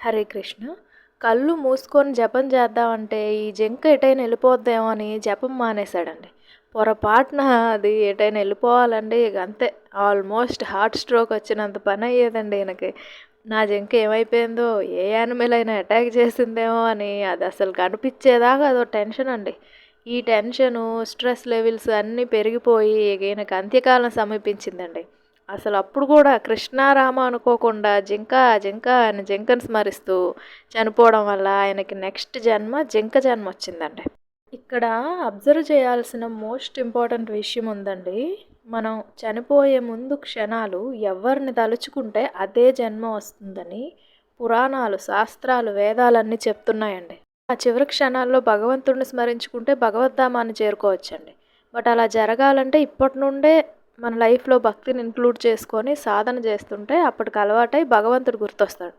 హరే కృష్ణ. కళ్ళు మూసుకొని జపం చేద్దామంటే ఈ జింక ఎటైనా వెళ్ళిపోద్దేమో అని జపం మానేశాడండి. పొరపాటున అది ఎటైనా వెళ్ళిపోవాలండి ఇక అంతే. ఆల్మోస్ట్ హార్ట్ స్ట్రోక్ వచ్చినంత పని అయ్యేదండి ఈయనకి. నా జింక ఏమైపోయిందో ఏ యానిమల్ అయినా అటాక్ చేసిందేమో అని అది అసలు కనిపించేదాకా అదో టెన్షన్ అండి. ఈ టెన్షను స్ట్రెస్ లెవెల్స్ అన్నీ పెరిగిపోయి ఇక ఈయనకి అంత్యకాలం సమీపించిందండి. అసలు అప్పుడు కూడా కృష్ణారామ అనుకోకుండా జింక జింక అని జింకను స్మరిస్తూ చనిపోవడం వల్ల ఆయనకి నెక్స్ట్ జన్మ జింక జన్మ వచ్చిందండి. ఇక్కడ అబ్జర్వ్ చేయాల్సిన మోస్ట్ ఇంపార్టెంట్ విషయం ఉందండి. మనం చనిపోయే ముందు క్షణాలు ఎవరిని తలుచుకుంటే అదే జన్మ వస్తుందని పురాణాలు శాస్త్రాలు వేదాలన్నీ చెప్తున్నాయండి. ఆ చివరి క్షణాల్లో భగవంతుడిని స్మరించుకుంటే భగవద్ధామాన్ని చేరుకోవచ్చండి. బట్ అలా జరగాలంటే ఇప్పటి నుండే మన లైఫ్లో భక్తిని ఇంక్లూడ్ చేసుకొని సాధన చేస్తుంటే అప్పటికి అలవాటై భగవంతుడు గుర్తొస్తాడు.